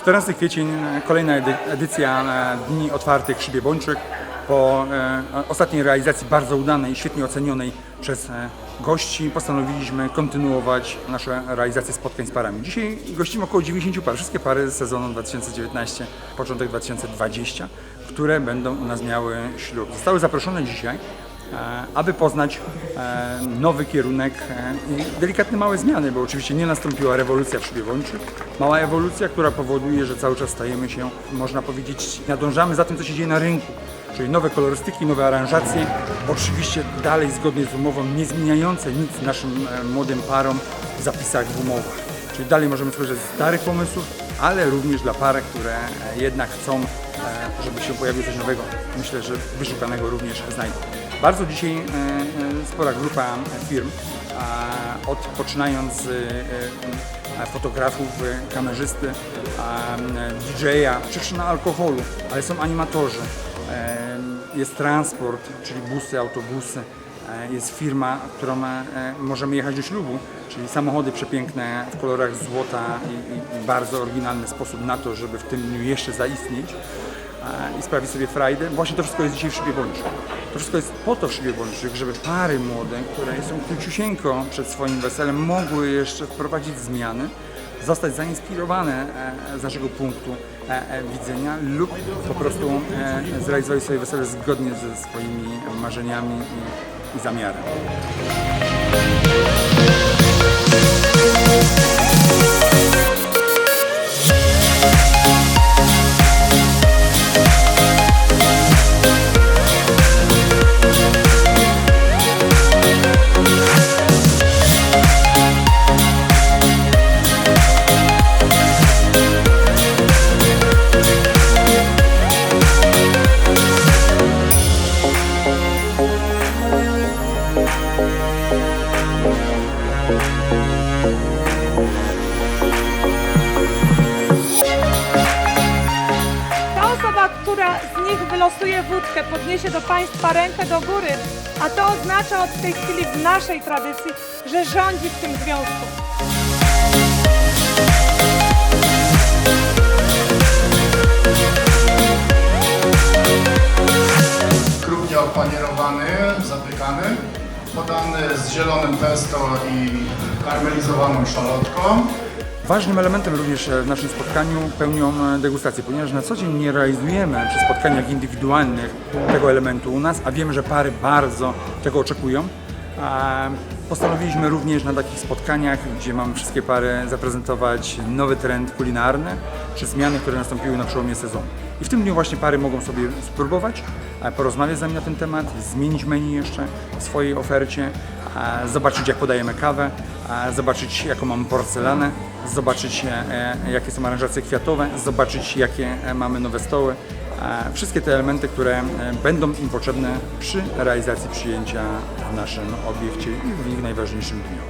14 kwiecień, kolejna edy- edycja e, Dni Otwartych Szybie Bończyk. Po e, ostatniej realizacji bardzo udanej, świetnie ocenionej przez e, gości postanowiliśmy kontynuować nasze realizacje spotkań z parami. Dzisiaj gościmy około 90 par, wszystkie pary z sezonu 2019, początek 2020, które będą u nas miały ślub. Zostały zaproszone dzisiaj aby poznać e, nowy kierunek e, i delikatne małe zmiany, bo oczywiście nie nastąpiła rewolucja w szybie Wończyk. Mała ewolucja, która powoduje, że cały czas stajemy się, można powiedzieć, nadążamy za tym, co się dzieje na rynku. Czyli nowe kolorystyki, nowe aranżacje, oczywiście dalej zgodnie z umową, nie zmieniające nic naszym e, młodym parom w zapisach w umowach. Czyli dalej możemy skorzystać z starych pomysłów, ale również dla par, które e, jednak chcą, e, żeby się pojawiło coś nowego, myślę, że wyszukanego również znajdą. Bardzo dzisiaj e, spora grupa firm, od poczynając z fotografów, kamerzysty, DJ-a, przyczyna alkoholu, ale są animatorzy, jest transport, czyli busy, autobusy, jest firma, którą e, możemy jechać do ślubu, czyli samochody przepiękne w kolorach złota i, i, bardzo oryginalny sposób na to, żeby w tym dniu jeszcze zaistnieć e, i sprawić sobie frajdę. Właśnie to wszystko jest dzisiaj w Szybie Bączek. To wszystko jest po to w Szybie żeby pary młode, które są króciusieńko przed swoim weselem, mogły jeszcze wprowadzić zmiany, zostać zainspirowane e, z naszego punktu e, e, widzenia lub po prostu e, zrealizować swoje wesele zgodnie ze swoimi marzeniami i, zamiarem. Ta osoba, która z nich wylosuje wódkę, podniesie do Państwa rękę do góry, a to oznacza od tej chwili w naszej tradycji, że rządzi w tym związku. krupnie opanierowany, zapykany, podany z zielonym pesto i karmelizowaną szalotką. Ważnym elementem również e, w naszym spotkaniu pełnią e, degustacje, ponieważ na co dzień nie realizujemy przy spotkaniach indywidualnych tego elementu u nas, a wiemy, że pary bardzo tego oczekują. Postanowiliśmy również na takich spotkaniach, gdzie mamy wszystkie pary zaprezentować nowy trend kulinarny czy zmiany, które nastąpiły na przełomie sezonu. I w tym dniu właśnie pary mogą sobie spróbować, porozmawiać z nami na ten temat, zmienić menu jeszcze w swojej ofercie, zobaczyć jak podajemy kawę, zobaczyć jaką mam porcelanę, zobaczyć e, e, jakie są aranżacje kwiatowe, zobaczyć jakie e, mamy nowe stoły. Wszystkie te elementy, które będą im potrzebne przy realizacji przyjęcia w naszym obiekcie i w ich najważniejszym dniu.